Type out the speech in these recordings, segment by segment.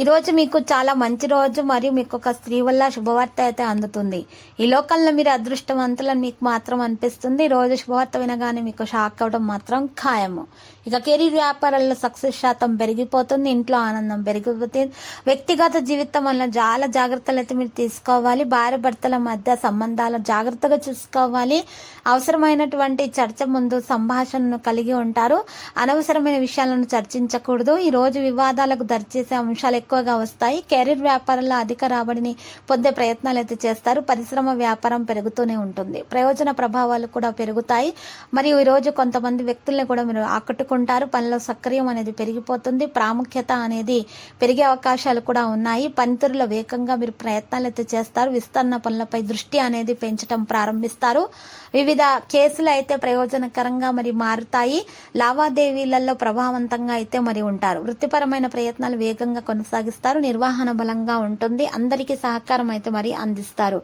ఈరోజు మీకు చాలా మంచి రోజు మరియు మీకు ఒక స్త్రీ వల్ల శుభవార్త అయితే అందుతుంది. ఈ లోకంలో మీరు అదృష్టవంతులని మీకు మాత్రం అనిపిస్తుంది. ఈ రోజు శుభవార్త వినగానే మీకు షాక్ అవ్వడం మాత్రం ఖాయము. ఇక కెరీర్ వ్యాపారాల్లో సక్సెస్ శాతం పెరిగిపోతుంది. ఇంట్లో ఆనందం పెరిగిపోతుంది వ్యక్తిగత జీవితం వల్ల చాలా జాగ్రత్తలు అయితే మీరు తీసుకోవాలి. భార్య భర్తల మధ్య సంబంధాలు జాగ్రత్తగా చూసుకోవాలి. అవసరమైనటువంటి చర్చ ముందు సంభాషణను కలిగి ఉంటారు. అనవసరమైన విషయాలను చర్చించకూడదు. ఈ రోజు వివాదాలకు దరిచేసే అంశాలు ఎక్కువగా వస్తాయి. కెరీర్ వ్యాపారంలో అధిక రాబడిని పొందే ప్రయత్నాలు అయితే చేస్తారు. పరిశ్రమ వ్యాపారం పెరుగుతూనే ఉంటుంది. ప్రయోజన ప్రభావాలు కూడా పెరుగుతాయి. మరియు ఈ రోజు కొంతమంది వ్యక్తుల్ని కూడా మీరు ఆకట్టుకుంటారు. పనిలో సక్రియం అనేది పెరిగిపోతుంది. ప్రాముఖ్యత అనేది పెరిగే అవకాశాలు కూడా ఉన్నాయి. పనితీరులో వేగంగా మీరు ప్రయత్నాలు అయితే చేస్తారు. విస్తరణ పనులపై దృష్టి అనేది పెంచడం ప్రారంభిస్తారు. వివిధ కేసులు అయితే ప్రయోజనకరంగా మరి మారుతాయి. లావాదేవీలలో ప్రభావవంతంగా అయితే మరి ఉంటారు. వృత్తిపరమైన ప్రయత్నాలు వేగంగా కొనసాగిస్తారు నిర్వహణ బలంగా ఉంటుంది అందరికీ సహకారం అయితే మరి అందిస్తారు.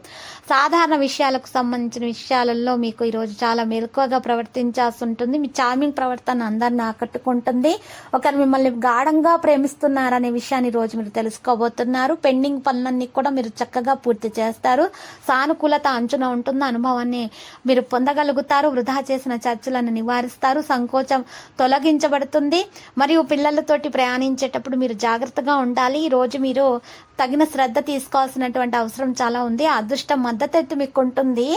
సాధారణ విషయాలకు సంబంధించిన విషయాలలో మీకు ఈరోజు చాలా మెలకువగా ప్రవర్తించాల్సి ఉంటుంది. మీ చార్మింగ్ ప్రవర్తన అందరిని ఆకట్టుకుంటుంది. ఒకరు మిమ్మల్ని గాఢంగా ప్రేమిస్తున్నారనే విషయాన్ని రోజు మీరు తెలుసుకోబోతున్నారు. పెండింగ్ పనులన్నీ కూడా మీరు చక్కగా పూర్తి చేస్తారు. సానుకూలత అంచున ఉంటుంది అనుభవాన్ని మీరు పొందగలుగుతారు. వృధా చేసిన చర్చలను నివారిస్తారు. సంకోచం తొలగించబడుతుంది. మరియు పిల్లలతోటి ప్రయాణించేటప్పుడు మీరు జాగ్రత్తగా ఉండాలి ఉండాలి. ఈరోజు మీరు తగిన శ్రద్ధ తీసుకోవాల్సినటువంటి అవసరం చాలా ఉంది. అదృష్టం మద్దతు అయితే మీకు ఉంటుంది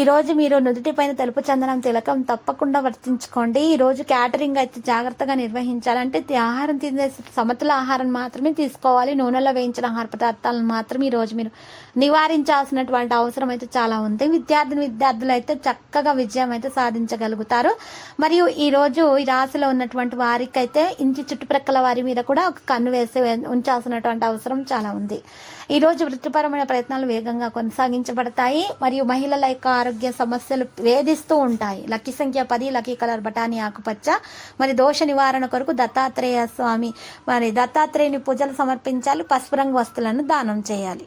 ఈరోజు మీరు నుదుటిపైన తెలుపు చందనం తిలకం తప్పకుండా వర్తించుకోండి. ఈ రోజు క్యాటరింగ్ అయితే జాగ్రత్తగా నిర్వహించాలంటే ఆహారం తినే సమతుల ఆహారం మాత్రమే తీసుకోవాలి. నూనెలో వేయించిన ఆహార పదార్థాలను మాత్రం ఈ రోజు మీరు నివారించాల్సినటువంటి అవసరం అయితే చాలా ఉంది. విద్యార్థిని విద్యార్థులు అయితే చక్కగా విజయం అయితే సాధించగలుగుతారు. మరియు ఈ రోజు ఈ రాశిలో ఉన్నటువంటి వారికి అయితే ఇంటి చుట్టుప్రక్కల వారి మీద కూడా ఒక కన్ను వేసి ఉంచాల్సినటువంటి అవసరం చాలా ఉంది. ఈ ఈరోజు వృత్తిపరమైన ప్రయత్నాలు వేగంగా కొనసాగించబడతాయి. మరియు మహిళల యొక్క ఆరోగ్య సమస్యలు వేధిస్తూ ఉంటాయి. లక్కీ సంఖ్య పది లక్కీ కలర్ బఠానీ ఆకుపచ్చ మరి దోష నివారణ కొరకు దత్తాత్రేయ స్వామి మరి దత్తాత్రేయుని పూజలు సమర్పించాలి పసుపు రంగు వస్తువులను దానం చేయాలి.